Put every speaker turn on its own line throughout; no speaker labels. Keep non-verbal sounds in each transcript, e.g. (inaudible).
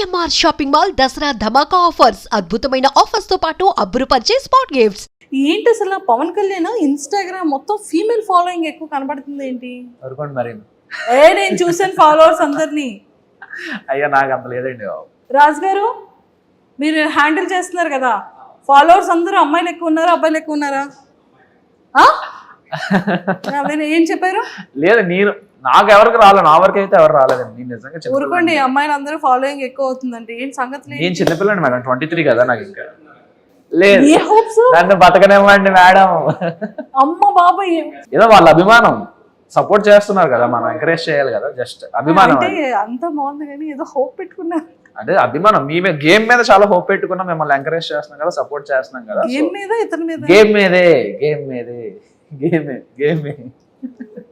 CMR shopping mall Dasara ధమాకా offers అద్భుతమైన ఆఫర్స్తో పాటు అబ్బురుపరిచే స్పాట్ గిఫ్ట్స్.
ఏంటి అసలు పవన్ కళ్యాణ్ ఇన్స్టాగ్రామ్ మొత్తం ఫీమేల్ ఫాలోయింగ్ ఎక్కువ కనబడుతుంది ఏంటి?
మరి.
ఏ నేను చూసాను ఫాలోవర్స్ అందరినీ.
అయ్యా నాకు అంత లేదండి
రాజ్ గారు మీరు హ్యాండిల్ చేస్తున్నారు కదా. ఫాలోవర్స్ అందరూ అమ్మాయిలు ఎక్కువ ఉన్నారా అబ్బాయిలు ఎక్కువ ఉన్నారా? ఆ? (laughs) అదే ఏం చెప్పారు?
లేదు నేను నాకు ఎవరికి రాలేదు నా వరకు అయితే ఎవరు రాలేదండి. నేను నిజంగా.
ఊరుకోండి అమ్మాయిలు అందరూ ఫాలోయింగ్ ఎక్కువ అవుతుందండి. ఏం సంగతి
నేను చిన్నపిల్లండి మేడం ట్వంటీ త్రీ కదా నాకు ఇంకా. లేదు. నన్ను బతకనివ్వండి మేడం.
అమ్మ బాబాయ్.
ఏదో వాళ్ళ అభిమానం. సపోర్ట్ చేస్తున్నారు కదా మనం ఎంకరేజ్ చేయాలి కదా జస్ట్ అభిమానం.
అంత బాగుంది కానీ ఏదో హోప్ పెట్టుకున్నారు.
అంటే అభిమానం మీ మీద గేమ్ మీద చాలా హోప్ పెట్టుకున్నాం మిమ్మల్ని ఎంకరేజ్ చేస్తున్నాం కదా సపోర్ట్ చేస్తున్నాం కదా.
గేమ్ మీద ఇతని మీద?
గేమ్ మీదే గేమ్ మీదే గేమ్ గేమ్ (laughs)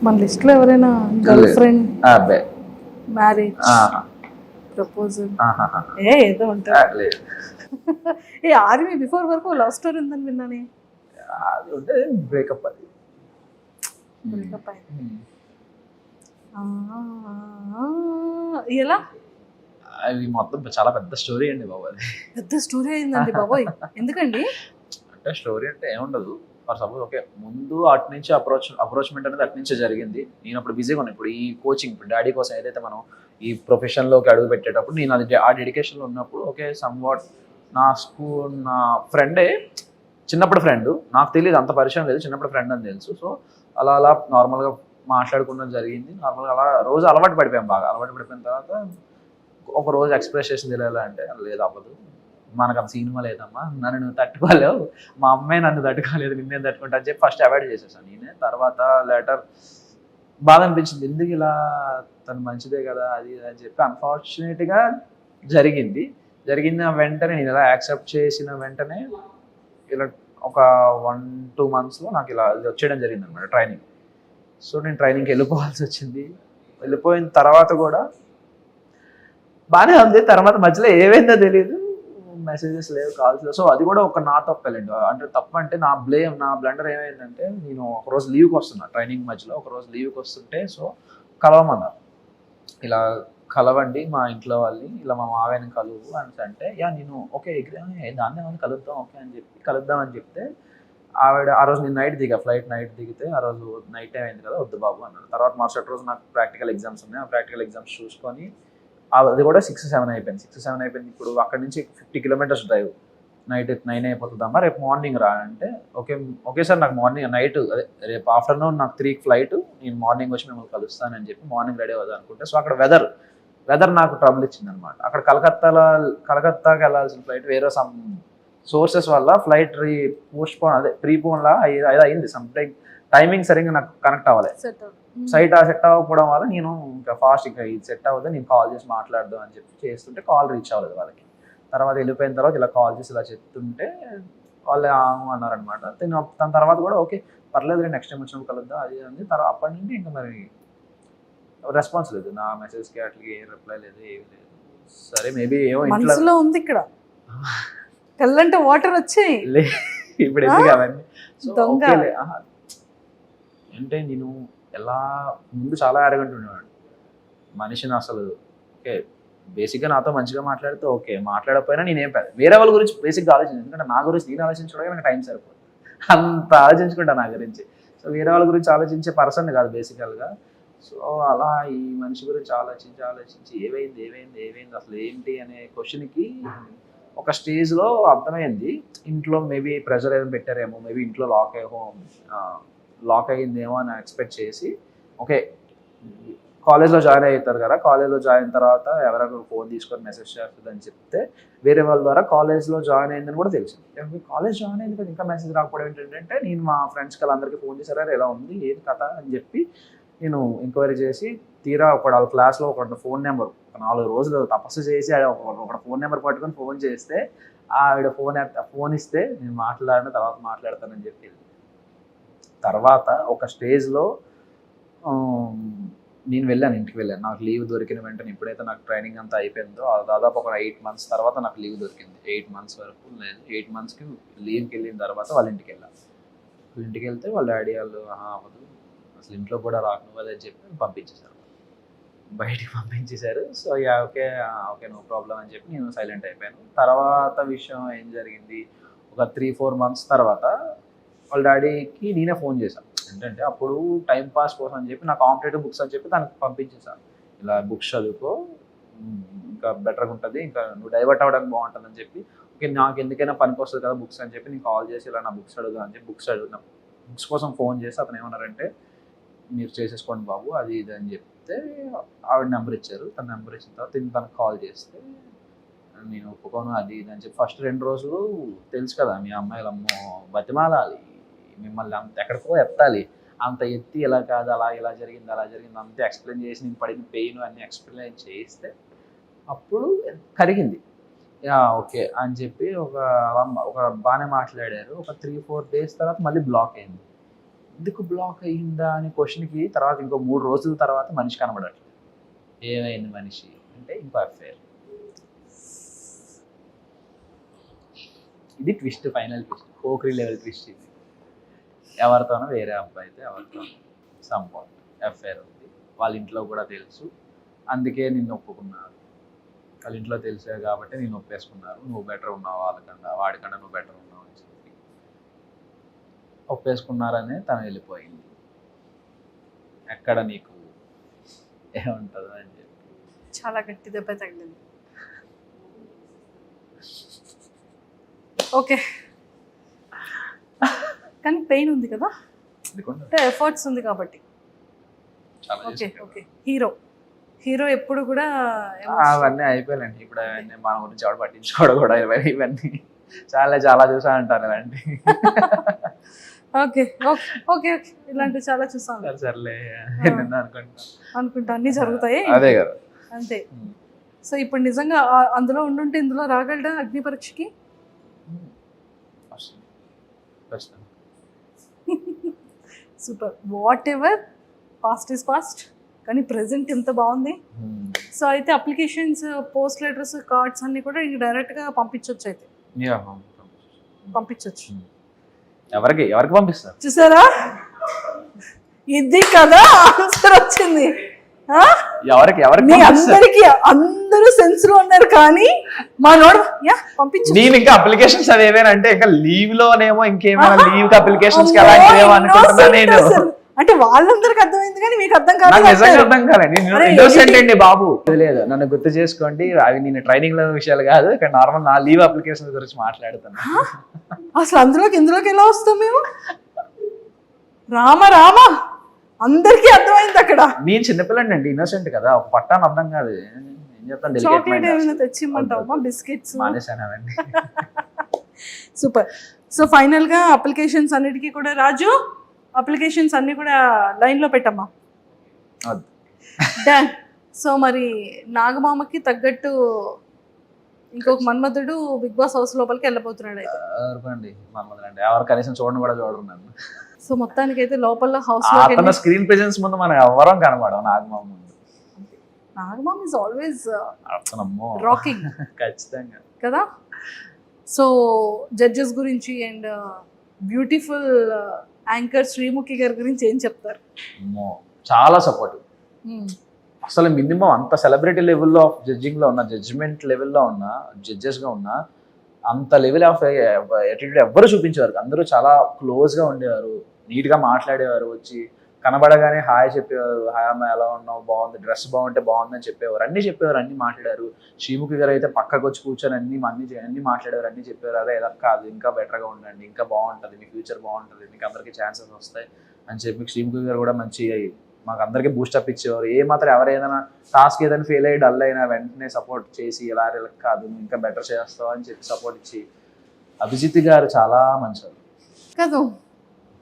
మన లిస్ట్లో ఎవరైనా గర్ల్ ఫ్రెండ్
అబ్బే
మ్యారేజ్. ప్రపోజల్. ఏ ఏదో ఉంటుంది. (laughs) ఏ ఆర్మీ బిఫోర్ వరకు లవ్ స్టోరీ ఉందని విన్నానే.
అది ఉంటే బ్రేకప్ అది.
బ్రేకప్ అయింది.
Hmm.
ఎలా?
అది మొత్తం చాలా పెద్ద స్టోరీ అండి బాబు అది.
పెద్ద స్టోరీ అయిందండి బాబోయ్. (laughs) ఎందుకండి?
అంటే స్టోరీ అంటే ఏముండదు ఫర్ సపోజ్ ఓకే ముందు అటు నుంచి అప్రోచ్ అప్రోచ్మెంట్ అనేది అటు నుంచే జరిగింది. నేను అప్పుడు బిజీగా ఉన్నాను ఇప్పుడు ఈ కోచింగ్ ఇప్పుడు డాడీ కోసం ఏదైతే మనం ఈ ప్రొఫెషన్లోకి అడుగు పెట్టేటప్పుడు నేను అది ఆ డెడికేషన్లో ఉన్నప్పుడు ఓకే సమ్ వాట్ నా స్కూల్ నా ఫ్రెండే చిన్నప్పుడు ఫ్రెండ్ నాకు తెలియదు అంత పరిచయం లేదు చిన్నప్పుడు ఫ్రెండ్ అని తెలుసు. సో అలా అలా నార్మల్గా మాట్లాడుకోవడం జరిగింది. నార్మల్గా అలా రోజు అలవాటు పడిపోయాం బాగా. అలవాటు పడిపోయిన తర్వాత ఒక రోజు ఎక్స్ప్రెస్ చేసింది ఎలా అంటే లేదు అవ్వదు. మనకు అంత సినిమా లేదమ్మా. నన్ను నువ్వు తట్టుకోలేవు. మా అమ్మాయి నన్ను తట్టుకోలేదు నిన్నేం తట్టుకుంటా అని చెప్పి ఫస్ట్ అవాయిడ్ చేసేసాను నేనే. తర్వాత లెటర్ బాధ అనిపించింది. ఎందుకు ఇలా తను మంచిదే కదా అది అని చెప్పి అన్ఫార్చునేట్గా జరిగింది. జరిగిన వెంటనే నేను ఇలా యాక్సెప్ట్ చేసిన వెంటనే ఇలా ఒక వన్ టూ మంత్స్లో నాకు ఇలా ఇది వచ్చేయడం జరిగింది అనమాట ట్రైనింగ్ సో నేను ట్రైనింగ్కి వెళ్ళిపోవాల్సి వచ్చింది. వెళ్ళిపోయిన తర్వాత కూడా బాగానే ఉంది. తర్వాత మధ్యలో ఏమైందో తెలియదు మెసేజెస్ లేవు కాల్స్ లేవు. సో అది కూడా ఒక నా తప్పలేండి అంటే తప్పంటే అంటే నా బ్లేమ్ నా బ్లండర్ ఏమైందంటే నేను ఒక రోజు లీవ్కి వస్తున్నా ట్రైనింగ్ మధ్యలో ఒక రోజు లీవ్కి వస్తుంటే సో కలవమన్నారు ఇలా కలవండి మా ఇంట్లో వాళ్ళని ఇలా మా మావయ్యని కలువు అని అంటే యా నేను ఓకే దాన్ని ఏమైనా కలుద్దాం ఓకే అని చెప్పి కలుద్దాం అని చెప్తే ఆవిడ ఆ రోజు నేను నైట్ దిగా ఫ్లైట్ నైట్ దిగితే ఆ రోజు నైట్ టైం అయింది కదా వద్దు బాబు అన్నారు తర్వాత మరుసటి రోజు నాకు ప్రాక్టికల్ ఎగ్జామ్స్ ఉన్నాయి. ఆ ప్రాక్టికల్ ఎగ్జామ్స్ చూసుకొని అది కూడా సిక్స్ సెవెన్ అయిపోయింది. సిక్స్ సెవెన్ అయిపోయింది. ఇప్పుడు అక్కడ నుంచి fifty kilometres drive night nine అయిపోతుందమ్మా. రేపు మార్నింగ్ రా అంటే ఓకే ఓకే సార్ నాకు మార్నింగ్ నైట్ అదే రేపు ఆఫ్టర్నూన్ నాకు త్రీ ఫ్లైట్ నేను మార్నింగ్ వచ్చి మిమ్మల్ని కలుస్తానని చెప్పి మార్నింగ్ రెడీ అవుదాం అనుకుంటే సో అక్కడ వెదర్ వెదర్ నాకు ట్రబుల్ ఇచ్చింది అనమాట అక్కడ కలకత్తాలో కలకత్తాకి వెళ్ళాల్సిన ఫ్లైట్ వేరే సమ్ సోర్సెస్ వల్ల ఫ్లైట్ రీ పోస్ట్ పోన్ అదే ప్రీ పోన్ అయింది. సమ్ టైమింగ్ సరిగ్గా నాకు కనెక్ట్ అవ్వాలి. సైట్ ఆ సెట్ అవ్వకపోవడం వల్ల నేను ఇంకా ఫాస్ట్ ఇంకా ఇది సెట్ అవ్వదు నేను కాల్ చేసి మాట్లాడదాం అని చెప్పి చేస్తుంటే కాల్ రీచ్ అవ్వలేదు వాళ్ళకి. తర్వాత వెళ్ళిపోయిన తర్వాత ఇలా కాల్ చేసి ఇలా చెప్తుంటే వాళ్ళు అన్నారనమాట నేను దాని తర్వాత కూడా ఓకే పర్లేదు నెక్స్ట్ టైం వచ్చినప్పుడు కలుద్దాం అది అంది తర్వాత అప్పటి నుండి ఇంకా మరి రెస్పాన్స్ లేదు. నా మెసేజ్కి అట్లకి ఏం రిప్లై లేదు ఏమీ లేదు. సరే మేబీ ఏమో ఇంట్లో
ఉంది ఇక్కడ. కళ్ళంటే వాటర్ వచ్చాయి.
ఇప్పుడు ఎందుకు అవన్నీ. అంటే నేను ఎలా ముందు చాలా అరగంట ఉండేవాడు. మనిషిని అసలు ఓకే బేసిక్గా నాతో మంచిగా మాట్లాడితే ఓకే మాట్లాడకపోయినా నేనేం పెద్ద వేరే వాళ్ళ గురించి బేసిక్గా ఆలోచించను. ఎందుకంటే నా గురించి నేను ఆలోచించడానికి నాకు టైం సరిపోదు. అంత ఆలోచించుకుంటా నా గురించి. సో వేరే వాళ్ళ గురించి ఆలోచించే పర్సన్ కాదు బేసికల్గా సో అలా ఈ మనిషి గురించి ఆలోచించి ఆలోచించి ఏమైంది ఏమైంది ఏమైంది అసలు ఏంటి అనే క్వశ్చన్కి ఒక స్టేజ్లో అర్థమైంది. ఇంట్లో మేబీ ప్రెషర్ ఏమైనా పెట్టారేమో మేబీ ఇంట్లో లాక్ అయ్యో లాక్ అయ్యిందేమో అని ఎక్స్పెక్ట్ చేసి ఓకే కాలేజ్లో జాయిన్ అవుతారు కదా కాలేజ్లో జాయిన్ తర్వాత ఎవరైనా ఫోన్ తీసుకొని మెసేజ్ చేస్తుందని చెప్తే వేరే వాళ్ళ ద్వారా కాలేజ్లో జాయిన్ అయిందని కూడా తెలిసింది. కాలేజ్ జాయిన్ అయింది కదా ఇంకా మెసేజ్ రాకపోవడం ఏంటంటే నేను మా ఫ్రెండ్స్కి వాళ్ళందరికీ ఫోన్ చేశారు ఎలా ఉంది ఏది కథ అని చెప్పి నేను ఎంక్వైరీ చేసి తీరా ఒక వాళ్ళ క్లాస్లో ఒక ఫోన్ నెంబర్ ఒక నాలుగు రోజులు తపస్సు చేసి ఆడ ఒక ఒక ఫోన్ నెంబర్ పట్టుకొని ఫోన్ చేస్తే ఆవిడ ఫోన్ ఫోన్ ఇస్తే నేను మాట్లాడిన తర్వాత మాట్లాడతానని చెప్పి తర్వాత ఒక స్టేజ్లో నేను వెళ్ళాను ఇంటికి వెళ్ళాను. నాకు లీవ్ దొరికిన వెంటనే ఎప్పుడైతే నాకు ట్రైనింగ్ అంతా అయిపోయిందో ఆ దాదాపు ఒక ఎయిట్ మంత్స్ తర్వాత నాకు లీవ్ దొరికింది. ఎయిట్ మంత్స్ వరకు నేను ఎయిట్ మంత్స్కి లీవ్కి వెళ్ళిన తర్వాత వాళ్ళ ఇంటికి వెళ్ళాను వాళ్ళ ఇంటికి వెళ్తే వాళ్ళ డాడీ వాళ్ళు అవ్వదు అసలు ఇంట్లో కూడా రాకు అదే చెప్పి పంపించేశారు. బయటికి పంపించేశారు. So yeah okay okay no problem అని చెప్పి నేను సైలెంట్ అయిపోయాను. తర్వాత విషయం ఏం జరిగింది? ఒక త్రీ ఫోర్ మంత్స్ తర్వాత వాళ్ళ డాడీకి నేనే ఫోన్ చేశాను ఏంటంటే అప్పుడు టైం పాస్ కోసం అని చెప్పి నా కాంపిటేటివ్ బుక్స్ అని చెప్పి దానికి పంపించేసాను ఇలా బుక్స్ చదువుకో ఇంకా బెటర్గా ఉంటుంది ఇంకా నువ్వు డైవర్ట్ అవ్వడానికి బాగుంటుంది అని చెప్పి ఓకే నాకు ఎందుకైనా పనికి వస్తుంది కదా బుక్స్ అని చెప్పి నేను కాల్ చేసి ఇలా నా బుక్స్ అడుగుదా అని చెప్పి బుక్స్ అడుగుతున్నా బుక్స్ కోసం ఫోన్ చేసి అతను ఏమన్నారంటే మీరు చేసేసుకోండి బాబు అది ఇది అని చెప్తే ఆవిడ నెంబర్ ఇచ్చారు. తన నెంబర్ ఇచ్చిన తర్వాత తనకు కాల్ చేస్తే నేను ఒప్పుకోను అది ఇది అని చెప్పి ఫస్ట్ రెండు రోజులు తెలుసు కదా మీ అమ్మాయిలు అమ్మో బతిమాలాలి మిమ్మల్ని అంత ఎక్కడికో ఎత్తాలి. అంత ఎత్తి ఇలా కాదు అలా ఇలా జరిగింది అలా జరిగింది అంతే ఎక్స్ప్లెయిన్ చేసి నేను పడిన పెయిన్ అన్ని ఎక్స్ప్లెయిన్ చేస్తే అప్పుడు కరిగింది. యా ఓకే అని చెప్పి ఒక ఒక బాగానే మాట్లాడారు. ఒక త్రీ ఫోర్ డేస్ తర్వాత మళ్ళీ బ్లాక్ అయింది. ఎందుకు బ్లాక్ అయ్యిందా అనే క్వశ్చన్కి తర్వాత ఇంకో మూడు రోజుల తర్వాత మనిషి కనబడట్లేదు. ఏమైంది మనిషి? అంటే ఇంకో అఫేర్ ఇది ట్విస్ట్ ఫైనల్ ట్విస్ట్ కోక్రీ లెవెల్ ట్విస్ట్ ఇది. ఎవరితోనో వేరే అబ్బాయితో ఎవరితో సంపాట్ అఫేర్ ఉంది. వాళ్ళ ఇంట్లో కూడా తెలుసు. అందుకే నిన్ను ఒప్పుకున్నారు. వాళ్ళ ఇంట్లో తెలిసే కాబట్టి నేను ఒప్పేసుకున్నారు. నువ్వు బెటర్ ఉన్నావు వాళ్ళకన్నా? వాడికన్నా నువ్వు బెటర్ ఉన్నావు అని చెప్పి. ఒప్పేసుకున్నారనే తను వెళ్ళిపోయింది. ఎక్కడ నీకు ఏముంటుంది అని చెప్పి.
చాలా గట్టి దెబ్బ తగిలింది. (laughs) ఓకే. కానీ పెయిన్ ఉంది కదా? అంటే ఎఫర్ట్స్ ఉంది కాబట్టి. ఓకే. ఓకే. హీరో హీరో ఎప్పుడు కూడా
అవన్నీ అయిపోయాయండి ఇప్పుడు అవన్నీ మన గురించి ఎవడు పట్టించుకోవడం కూడా ఇవన్నీ ఇవన్నీ. చాలా చాలా చూసా అంటారు ఇలాంటి.
ఓకే ఓకే ఓకే ఇలాంటివి చాలా చూసాను.
సరే సర్లే. అనుకుంటా.
అనుకుంటా. అన్ని జరుగుతాయి?
అదే కదా.
అంతే. సో ఇప్పుడు నిజంగా అందులో ఉండుంటే ఇందులో రాగలడా అగ్ని పరీక్షకి. Super whatever past is past కానీ ప్రెసెంట్ ఎంత బాగుంది. సో అయితే అప్లికేషన్స్ పోస్ట్ లెటర్స్ కార్డ్స్ అన్ని కూడా ఇంక డైరెక్ట్గా పంపించవచ్చు అయితే. పంపించవచ్చు
ఎవరికి ఎవరికి పంపిస్తారు?
చూసారా? ఇది కదా ఆన్సర్ వచ్చింది?
ఎవరికి ఎవరికి
అందరికి అందరూ సెన్స్లో ఉన్నారు కానీ మా నోడు యా పంపించు.
నేను ఇంకా అప్లికేషన్స్ అవి ఏమైనా అంటే ఇంకా లీవ్ లోనేమో ఇంకేమైనా. లీవ్ అప్లికేషన్స్ అనుకుంటున్నా నేను.
అంటే వాళ్ళందరికి అర్థమైంది కానీ మీకు అర్థం కాదు
నిజంగా అర్థం కాలేదు? అండి బాబు? లేదు. నన్ను గుర్తు చేసుకోండి. అవి నేను ట్రైనింగ్లో విషయాలు కాదు. ఇక్కడ నార్మల్ నా లీవ్ అప్లికేషన్ గురించి మాట్లాడుతున్నా.
అసలు అందులోకి ఇందులోకి ఎలా వస్తాం మేము? రామ రామ! అందరికీ అర్థమైంది అక్కడ.
నేను చిన్నపిల్లండి అండి ఇన్నోసెంట్ కదా ఒక పట్టాను అర్థం కాదు.
చాక్లెట్ ఏమైనా తెచ్చిమ్మంటావా బిస్కెట్స్
అవన్నీ.
సూపర్ సో ఫైనల్గా అప్లికేషన్స్ అన్నిటికీ కూడా రాజు అప్లికేషన్స్ అన్ని కూడా లైన్లో పెట్టమ్మా. డన్ సో మరి నాగమామకి తగ్గట్టు ఇంకొక మన్మధుడు బిగ్ బాస్ హౌస్ లోపలికి వెళ్ళబోతున్నాడు అయితే.
ఊరుకోండి మనమండి ఎవరు కనీసం చూడండి కూడా చూడరు నన్ను.
సో మొత్తానికి అయితే లోపల హౌస్
అతను స్క్రీన్ ప్రెజెన్స్ ముందు మనం ఎవరం కనబడం నాగమామ ముందు.
నాగమామ ఇస్ ఆల్వేస్ రాకింగ్
ఖచ్చితంగా.
కదా? సో జడ్జెస్ గురించి అండ్ బ్యూటిఫుల్ యాంకర్ శ్రీముఖి గారి గురించి ఏం చెప్తారు?
చాలా సపోర్టివ్ అసలు మినిమం అంత సెలబ్రిటీ లెవెల్లో ఆఫ్ జడ్జింగ్లో ఉన్న జడ్జిమెంట్ లెవెల్లో ఉన్న జడ్జెస్గా ఉన్న అంత లెవెల్ ఆఫ్ ఎటిట్యూడ్ ఎవ్వరు చూపించేవారు అందరూ చాలా క్లోజ్గా ఉండేవారు. నీట్గా మాట్లాడేవారు. వచ్చి కనబడగానే హాయ్ చెప్పేవారు. హాయ్ అమ్మాయి ఎలా ఉన్నావు? బాగుంది. డ్రెస్ బాగుంటే బాగుందని చెప్పేవారు. అన్ని చెప్పేవారు. అన్ని మాట్లాడారు. శ్రీముఖి గారు అయితే పక్కకు వచ్చి కూర్చొని అన్ని అన్ని అన్ని మాట్లాడేవారు. అన్ని చెప్పేవారు. అదే ఎలా కాదు. ఇంకా బెటర్గా ఉండండి. ఇంకా బాగుంటుంది. మీ ఫ్యూచర్ బాగుంటుంది. మీకు అందరికీ ఛాన్సెస్ వస్తాయి. అని చెప్పి శ్రీముఖి గారు కూడా మంచి మాకు అందరికీ బూస్టప్ ఇచ్చేవారు. ఏ మాత్రం ఎవరైనా టాస్క్ ఏదైనా ఫెయిల్ అయ్యి డల్ అయినా వెంటనే సపోర్ట్ చేసి ఇలా కాదు ఇంకా బెటర్ చేస్తావు అని చెప్పి సపోర్ట్ ఇచ్చి అభిజిత్ గారు చాలా మంచివారు
కాదు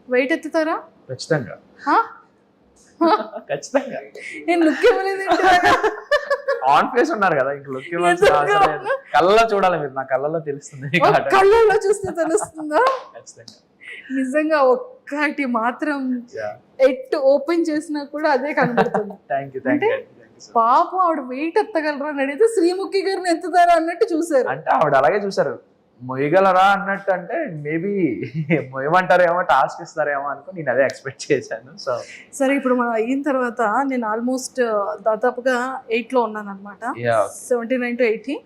వెయిట్ ఎత్తుతారా?
ఖచ్చితంగా.
హా?
ఖచ్చితంగా.
నేను లుక్ ఇవ్వలేదు ఏంటి?
ఆన్ ఫేస్ ఉన్నారు కదా ఇంక లుక్ ఇవ్వాల్సిన కళ్ళలో చూడాలి మీరు నా కళ్ళలో తెలుస్తుంది
ఓ, కళ్ళల్లో చూస్తే తెలుస్తుందా?
ఖచ్చితంగా.
నిజంగా ఒక్కటి మాత్రం ఎట్టు ఓపెన్ చేసినా కూడా అదే కనబడుతుంది. (laughs)
యూ
పాపం ఆవిడ వెయిట్ ఎత్తగలరా అని అడిగితే శ్రీముఖి గారిని ఎత్తుతారా అన్నట్టు చూసారు
అంటే ఆవిడ అలాగే చూసారు మొయ్యగలరా అన్నట్టు అంటే మేబీ మొయ్యమంటారేమో టాస్క్ ఇస్తారేమో అనుకో నేను అదే ఎక్స్పెక్ట్ చేశాను. సో
సరే ఇప్పుడు మనం అయిన తర్వాత నేను ఆల్మోస్ట్ దాదాపుగా ఎయిట్లో ఉన్నాను అనమాట సెవెంటీ నైన్ టు ఎయిటీ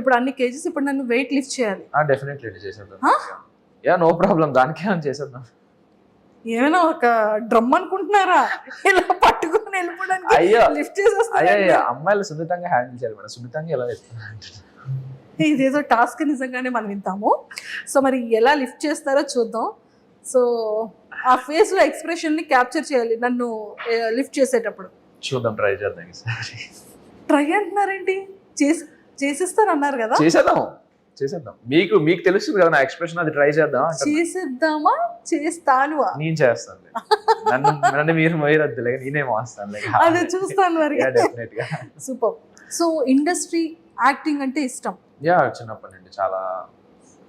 ఇప్పుడు అన్ని కేజెస్ ఇప్పుడు నన్ను వెయిట్ లిఫ్ట్ చేయాలి.
డెఫినెట్లీ చేసేద్దాం. యా నో ప్రాబ్లం దానికే చేసేద్దాం.
ఏమైనా ఒక డ్రమ్ అనుకుంటున్నారా? ఇలా పట్టుకొని వెళ్ళిపోవడానికి
అయ్యో
లిఫ్ట్
అయ్యో, అమ్మాయిలు సున్నితంగా హ్యాండిల్ చేయాలి మేడం. సున్నితంగా ఎలా
ఇదేదో టాస్క్ నిజంగానే మనం వింటాము. సో మరి ఎలా లిఫ్ట్ చేస్తారో చూద్దాం. సో ఆ ఫేస్లో ఎక్స్ప్రెషన్ని క్యాప్చర్ చేయాలి నన్ను లిఫ్ట్ చేసేటప్పుడు.
చూద్దాం ట్రై చేద్దాం
ట్రై అంటున్నారేంటి? చేసి చేసేస్తారు అన్నారు కదా.
చేసేద్దాం. చేసేద్దాం. మీకు మీకు తెలుస్తుంది కదా నా ఎక్స్ప్రెషన్ అది ట్రై చేద్దాం.
చేసేద్దామా? చేస్తాను
నేను చేస్తాను నన్ను నన్ను మీరు మొయ్యరద్దులే నేనే మోస్తాను
అదే చూస్తాను మరి.
డెఫినెట్గా (laughs)
సూపర్. సో ఇండస్ట్రీ యాక్టింగ్ అంటే ఇష్టం.
యా చిన్నప్పటి నుండి చాలా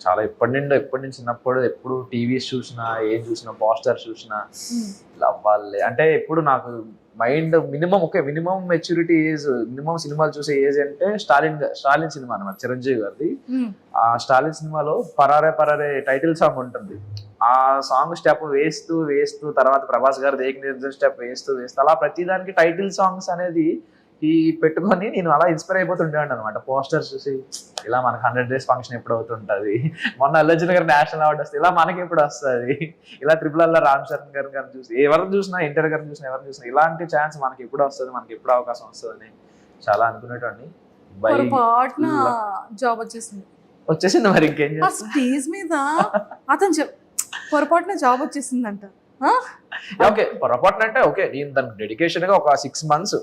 చాలా ఎప్పటి నుండి ఎప్పటి నుంచి చిన్నప్పుడు ఎప్పుడు టీవీస్ చూసినా ఏం చూసినా పోస్టర్ చూసినా ఇలా అవ్వాలి అంటే ఎప్పుడు నాకు mind minimum okay minimum maturity age minimum సినిమాలు చూసే ఏజ్ అంటే స్టాలిన్ స్టాలిన్ సినిమా అనమాట చిరంజీవి గారిది.
మ్మ్.
ఆ స్టాలిన్ సినిమాలో పరారే పరారే టైటిల్ సాంగ్ ఉంటుంది. ఆ సాంగ్ స్టెప్ వేస్తూ వేస్తూ తర్వాత ప్రభాస్ గారు దేకి నిర్జన్ స్టెప్ వేస్తూ వేస్తూ అలా ప్రతిదానికి టైటిల్ సాంగ్స్ అనేది ఈ పెట్టుకొని నేను అలా ఇన్స్పైర్ అయిపోతుండేవాడిని అనమాట పోస్టర్స్ చూసి ఇలా మనకి హండ్రెడ్ డేస్ ఫంక్షన్ ఎప్పుడు అవుతుంటది? మొన్న అల్లర్జున్ గారు నేషనల్ అవార్డు వస్తే ఇలా మనకి ఎప్పుడు వస్తుంది? ఇలా ట్రిపుల్ అల్లా రామ్ చరణ్ గారు గారిని చూసి ఎవరిని చూసినా ఇంటర్ గారిని చూసినా ఎవరిని చూసినా ఇలాంటి ఛాన్స్ మనకి ఎప్పుడు వస్తుంది? మనకి ఎప్పుడు అవకాశం వస్తుందని చాలా అనుకునేటండి
జాబ్ వచ్చేసింది.
వచ్చేసింది మరి ఇంకేం
స్టేజ్ మీద అతను చెప్ పొరపాటున జాబ్ వచ్చేసిందంట?
ఓకే పొరపాటున అంటే ఓకే నేను దానికి డెడికేషన్గా ఒక సిక్స్ మంత్స్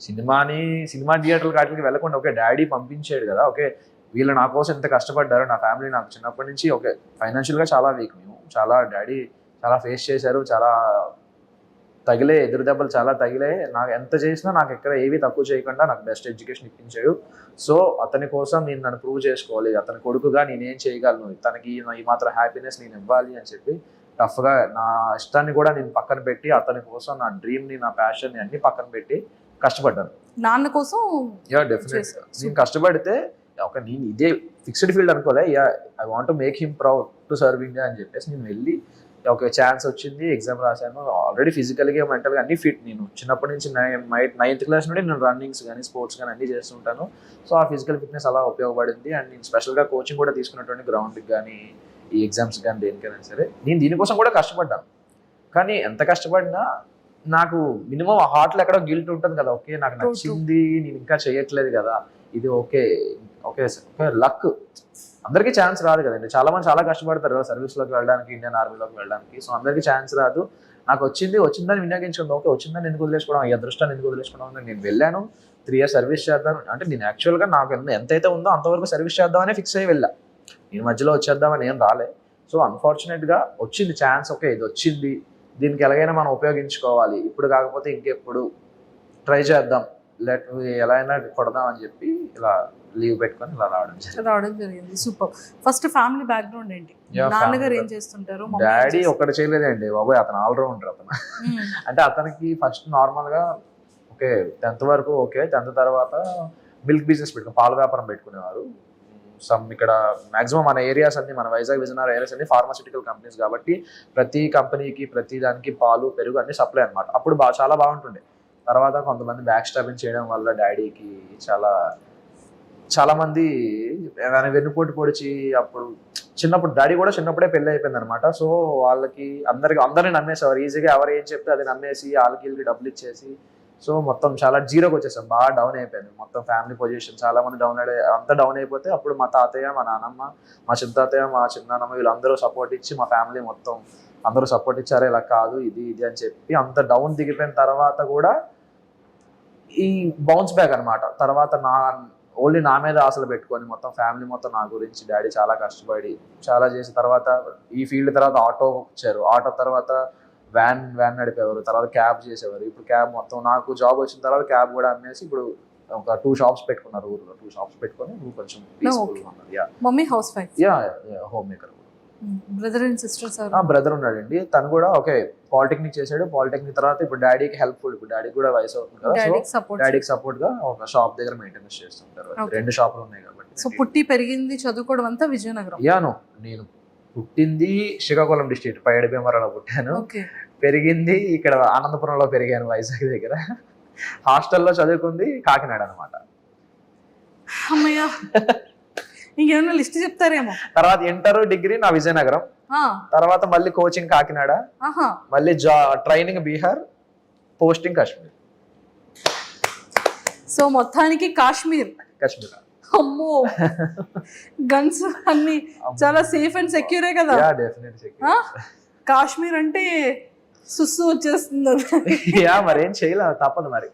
సినిమాని సినిమా థియేటర్ వాటికి వెళ్ళకుండా ఓకే డాడీ పంపించాడు కదా ఓకే వీళ్ళు నా కోసం ఎంత కష్టపడ్డారు నా ఫ్యామిలీ నాకు చిన్నప్పటి నుంచి ఓకే ఫైనాన్షియల్గా చాలా వీక్. మేము చాలా డాడీ చాలా ఫేస్ చేశారు చాలా తగిలే ఎదురు దెబ్బలు చాలా తగిలే నాకు ఎంత చేసినా నాకు ఎక్కడ ఏవి తక్కువ చేయకుండా నాకు బెస్ట్ ఎడ్యుకేషన్ ఇప్పించాడు. సో అతని కోసం నేను నన్ను ప్రూవ్ చేసుకోవాలి అతని కొడుకుగా నేనేం చేయగలను తనకి ఈ మాత్రం హ్యాపీనెస్ నేను ఇవ్వాలి అని చెప్పి టఫ్గా నా ఇష్టాన్ని కూడా నేను పక్కన పెట్టి అతని కోసం నా డ్రీమ్ని నా ప్యాషన్ని అన్ని పక్కన పెట్టి కష్టపడ్డాను.
నాన్న కోసం
యా డెఫినెట్. నేను కష్టపడితే ఒక నేను ఇదే ఫిక్స్డ్ ఫీల్డ్ అనుకోలే yeah I want make him proud to serve India అని చెప్పేసి నేను వెళ్ళి ఒక ఛాన్స్ వచ్చింది ఎగ్జామ్ రాశాను. ఆల్రెడీ ఫిజికల్గా మెంటల్గా అన్ని ఫిట్ నేను చిన్నప్పటి నుంచి నైన్త్ క్లాస్ నుండి నేను రన్నింగ్స్ కానీ స్పోర్ట్స్ కానీ అన్ని చేస్తుంటాను సో ఆ ఫిజికల్ ఫిట్నెస్ అలా ఉపయోగపడింది. అండ్ నేను స్పెషల్గా కోచింగ్ కూడా తీసుకున్నటువంటి గ్రౌండ్కి కానీ ఈ ఎగ్జామ్స్ కానీ దేనికైనా సరే నేను దీనికోసం కూడా కష్టపడ్డాను. కానీ ఎంత కష్టపడినా నాకు మినిమం హార్ట్లో ఎక్కడో గిల్ట్ ఉంటుంది కదా. ఓకే నాకు. నచ్చింది నేను ఇంకా చేయట్లేదు కదా. ఇది ఓకే ఓకే ఓకే లక్ అందరికీ ఛాన్స్ రాదు కదండి. చాలా మంది చాలా కష్టపడతారు కదా సర్వీస్లోకి వెళ్ళడానికి ఇండియన్ ఆర్మీలోకి వెళ్ళడానికి. సో అందరికీ ఛాన్స్ రాదు. నాకు వచ్చింది వచ్చిందని వినియోగించుకుంది. ఓకే వచ్చిందని ఎందుకు వదిలేసుకోవడం? ఈ అదృష్టాన్ని ఎందుకు వదిలేసుకోవడం? నేను వెళ్ళాను. త్రీ ఇయర్స్ సర్వీస్ చేద్దాం. అంటే నేను యాక్చువల్గా నాకు ఎంత ఎంతైతే ఉందో అంతవరకు సర్వీస్ చేద్దామని ఫిక్స్ అయ్యి వెళ్ళా. నేను మధ్యలో వచ్చేద్దామని ఏం రాలే. సో అన్ఫార్చునేట్గా వచ్చింది ఛాన్స్ ఓకే ఇది వచ్చింది. దీనికి ఎలాగైనా మనం ఉపయోగించుకోవాలి. ఇప్పుడు కాకపోతే ఇంకెప్పుడు ట్రై చేద్దాం. లెట్ ఎలా అయినా కొడదాం అని చెప్పి ఇలా లీవ్ పెట్టుకొని ఇలా రావడం జరిగింది.
రావడం జరిగింది. సూపర్. ఫస్ట్ ఫ్యామిలీ బ్యాక్గ్రౌండ్ ఏంటి? నాన్నగారు ఏం చేస్తుంటారు?
డాడీ? ఒకటి చేయలేదండి. బాబోయ్ అతను ఆల్రౌండర్ అతను. అంటే అతనికి ఫస్ట్ నార్మల్గా ఓకే టెన్త్ వరకు ఓకే టెన్త్ తర్వాత మిల్క్ బిజినెస్ పెట్టుకుని పాల వ్యాపారం పెట్టుకునేవారు. సమ్ ఇక్కడ మాక్సిమం మన ఏరియాస్ అన్ని మన వైజాగ్ విజయనగరం ఏరియాస్ అన్ని ఫార్మాసిటికల్ కంపెనీస్ కాబట్టి ప్రతి కంపెనీకి ప్రతి దానికి పాలు పెరుగు అన్ని సప్లై అనమాట అప్పుడు బాగా చాలా బాగుంటుండే. తర్వాత కొంతమంది బ్యాక్ స్టాపింగ్ చేయడం వల్ల డాడీకి చాలా చాలా మంది ఆయన వెన్నుపోటు పొడిచి అప్పుడు చిన్నప్పుడు డాడీ కూడా చిన్నప్పుడే పెళ్ళి అయిపోయింది అనమాట సో వాళ్ళకి అందరికి అందరిని నమ్మేసేవారు. ఈజీగా ఎవరు ఏం చెప్తే అది నమ్మేసి వాళ్ళకి వీళ్ళకి డబ్బులు ఇచ్చేసి సో మొత్తం చాలా జీరోకి వచ్చేసాం. బాగా డౌన్ అయిపోయింది. మొత్తం ఫ్యామిలీ పొజిషన్ చాలా మంది డౌన్ అయ్యే అంతా డౌన్ అయిపోతే అప్పుడు మా తాతయ్య మా నాన్నమ్మ మా చిన్న తాతయ్య మా చిన్నాన్నమ్మ వీళ్ళందరూ సపోర్ట్ ఇచ్చి మా ఫ్యామిలీ మొత్తం అందరూ సపోర్ట్ ఇచ్చారు. ఇలా కాదు ఇది ఇది అని చెప్పి అంత డౌన్ దిగిపోయిన తర్వాత కూడా ఈ బౌన్స్ బ్యాక్ అన్నమాట. తర్వాత నా ఓన్లీ నా మీద ఆశలు పెట్టుకొని మొత్తం ఫ్యామిలీ మొత్తం నా గురించి డాడీ చాలా కష్టపడి చాలా చేసిన తర్వాత ఈ ఫీల్డ్ తర్వాత ఆటో వచ్చారు. ఆటో తర్వాత వ్యాన్ వ్యాన్ నడిపేవారు. తర్వాత క్యాబ్ చేసేవారు. ఇప్పుడు క్యాబ్ మొత్తం నాకు జాబ్ వచ్చిన తర్వాత క్యాబ్ కూడా అమ్మేసి ఇప్పుడు ఒక టూ షాప్స్ పెట్టుకున్నారు ఊర్లో. టూ షాప్స్ పెట్టుకొని కొంచెం
mummy housewife
yeah homemaker
brother and sisters
brother ఉన్నాడండి. తను కూడా ఓకే పాలిటెక్నిక్ చేశాడు. పాలిటెక్నిక్ తర్వాత ఇప్పుడు డాడీకి హెల్ప్ఫుల్ ఇప్పుడు డాడీ కూడా వయసు అవుతుంది కదా. సో
డాడీకి
సపోర్ట్గా ఒక షాప్ దగ్గర మెయింటెనెన్స్ చేస్తుంటారు. రెండు షాపులు ఉన్నాయి కాబట్టి
సో పుట్టి పెరిగింది చదువుకోవడం అంతా విజయనగరం.
యాను నేను పుట్టింది శ్రీకాకుళం డిస్ట్రిక్ట్. పైడి భీమవరంలో పుట్టాను. పెరిగింది. ఇక్కడ ఆనందపురంలో పెరిగాను వైజాగ్ దగ్గర. హాస్టల్లో చదువుకుంది కాకినాడ అనమాట
అమ్మయ్య. ఇంకేమైనా లిస్ట్ చెప్తారేమో?
తర్వాత ఇంటర్ డిగ్రీ నా విజయనగరం. తర్వాత మళ్ళీ కోచింగ్ కాకినాడ. మళ్ళీ జా training Bihar posting Kashmir.
So మొత్తానికి కాశ్మీర్.
కాశ్మీర్.
అమ్మో. గన్స్ అన్ని చాలా సేఫ్ అండ్ సెక్యూరే కదా? కాశ్మీర్ అంటే సుస్సు వచ్చేస్తుంది.
యా మరేం చేయలేదు తప్పదు మరి.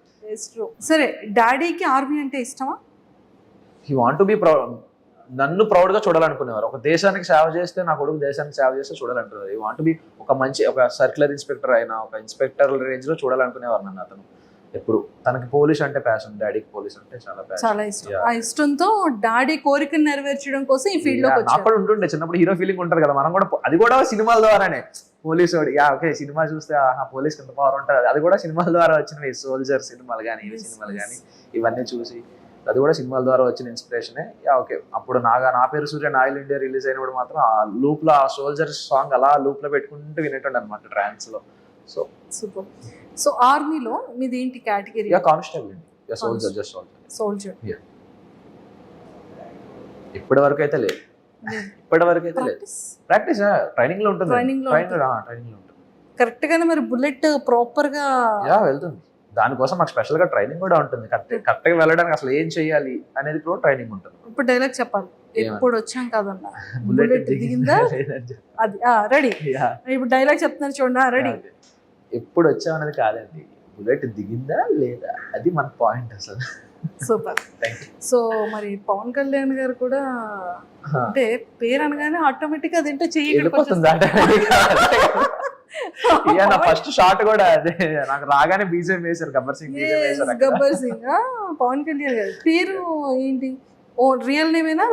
సరే డాడీకి ఆర్మీ అంటే ఇష్టమా?
He want to be proud నన్ను ప్రౌడ్గా చూడాలనుకునేవారు. ఒక దేశానికి సేవ చేస్తే నా కొడుకు దేశానికి సేవ చేస్తే చూడాలనుకునేవారు ఈ వాంట్ బి ఒక మంచి ఒక సర్క్యులర్ ఇన్స్పెక్టర్ అయినా ఒక ఇన్స్పెక్టర్ రేంజ్లో చూడాలనుకునేవారు నన్ను అతను. ఎప్పుడు తనకి పోలీస్ అంటే ప్యాషన్ డాడీకి పోలీస్ అంటే చాలా
చాలా ఇష్టం. ఆ ఇష్టంతో డాడీ కోరికను నెరవేర్చడం కోసం ఈ ఫీల్డ్లోకి
నాకు
వచ్చారు.
కూడా ఉంటుండే చిన్నప్పుడు హీరో ఫీలింగ్ ఉంటారు కదా. మనం కూడా అది కూడా సినిమాల ద్వారానే. పోలీసు వాడు యా ఓకే సినిమా చూస్తే ఆహా పోలీస్ ఎంత పవర్ ఉంటుంది. అది కూడా సినిమాల ద్వారా వచ్చినవి. సోల్జర్ సినిమాలు కానీ ఇవి సినిమాలు. కానీ ఇవన్నీ చూసి అది కూడా సినిమాల ద్వారా వచ్చిన ఇన్స్పిరేషనే యా ఓకే. అప్పుడు నాగా నా పేరు సూర్య నాయల్ ఇండియా రిలీజ్ అయినప్పుడు మాత్రం ఆ లూప్లో ఆ సోల్జర్ సాంగ్ అలా లూప్లో పెట్టుకుంటూ వినేటండి అనమాట ట్రాన్స్లో. సో
సూపర్ సో ఆర్మీలో మీది ఏంటి కేటగిరీ
యా కానిస్టేబుల్ అండి. Yeah soldier just soldier
soldier
ఇప్పటి వరకు అయితే లేదు. ఇప్పటి వరకు అయితే లేదు ప్రాక్టీస్ ట్రైనింగ్లో ఉంటుంది.
Training లో
ట్రైనింగ్ ట్రైనింగ్లో ఉంటుంది.
కరెక్ట్ గానే మరి బుల్లెట్ ప్రాపర్గా
యా వెళ్తుంది. దానికోసం మాకు స్పెషల్గా ట్రైనింగ్ కూడా ఉంటుంది. కరెక్ట్ కరెక్ట్గా వెళ్ళడానికి అసలు ఏం చేయాలి అనేది కూడా ట్రైనింగ్ ఉంటుంది.
ఇప్పుడు డైలాగ్ చెప్పాలి? ఎప్పుడు వచ్చాం కదన్న?
బుల్లెట్ (laughs)
దిగిందా. (laughs) అది రెడీ ఇప్పుడు డైలాగ్ చెప్తున్నారు చూడండి రెడీ.
ఎప్పుడు వచ్చాం అనేది కాదండి. బుల్లెట్ దిగిందా లేదా? అది మన పాయింట్ అసలు.
సూపర్. సో మరి పవన్ కళ్యాణ్ గారు కూడా అంటే పేరు అనగానే ఆటోమేటిక్ అది ఏంటో
నా (laughs) ఫస్ట్ షాట్ కూడా అదే. నాకు రాగానే బీజేం వేశారు గబ్బర్ సింగ్.
గబ్బర్ సింగ్. పవన్ కళ్యాణ్ గారు. పేరు ఏంటి? ఓ రియల్ నేమేనా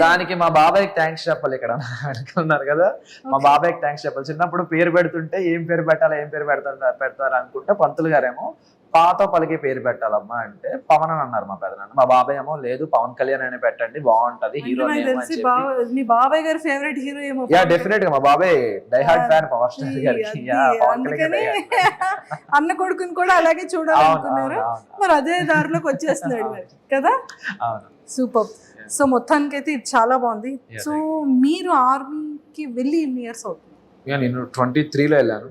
దానికి మా బాబాయ్కి థ్యాంక్స్ చెప్పాలి ఇక్కడ. అనుకున్నారు కదా. మా. బాబాయ్కి థ్యాంక్స్ చెప్పాలి. చిన్నప్పుడు పేరు పెడుతుంటే ఏం పేరు పెట్టాలి ఏం పేరు పెడతారు పెడతారు అనుకుంటే పంతులు గారేమో పాతో పలికే పేరు పెట్టాలమ్మా అంటే పవన్ అని అన్నారు మా పెదనాన్న. మా బాబాయ్ ఏమో లేదు పవన్ కళ్యాణ్ అని పెట్టండి బాగుంటది హీరో
మీ బాబాయ్ గారి ఫేవరెట్ హీరో ఏమో
యా డెఫినెట్గా మా బాబాయ్ diehard
Ah,
fan power star గారికి. (laughs)
అన్న కొడుకుని కూడా అలాగే చూడాలనుకున్నారు. మరి అదే దారిలోకి వచ్చేస్తున్నాడు (laughs) కదా? సూపర్ సో మొత్తానికి అయితే ఇది చాలా బాగుంది. సో మీరు ఆర్మీకి వెళ్ళి ఎన్ని ఇయర్స్ అవుతుంది.
నేను ట్వంటీ త్రీలో వెళ్ళాను.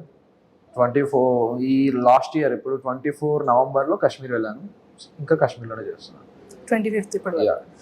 ట్వంటీ ఫోర్ ఈ లాస్ట్ ఇయర్ ఇప్పుడు ట్వంటీ ఫోర్ నవంబర్లో కాశ్మీర్ వెళ్ళాను. ఇంకా కాశ్మీర్లోనే చేస్తున్నాను.
ట్వంటీ ఫిఫ్త్ ఇప్పుడు.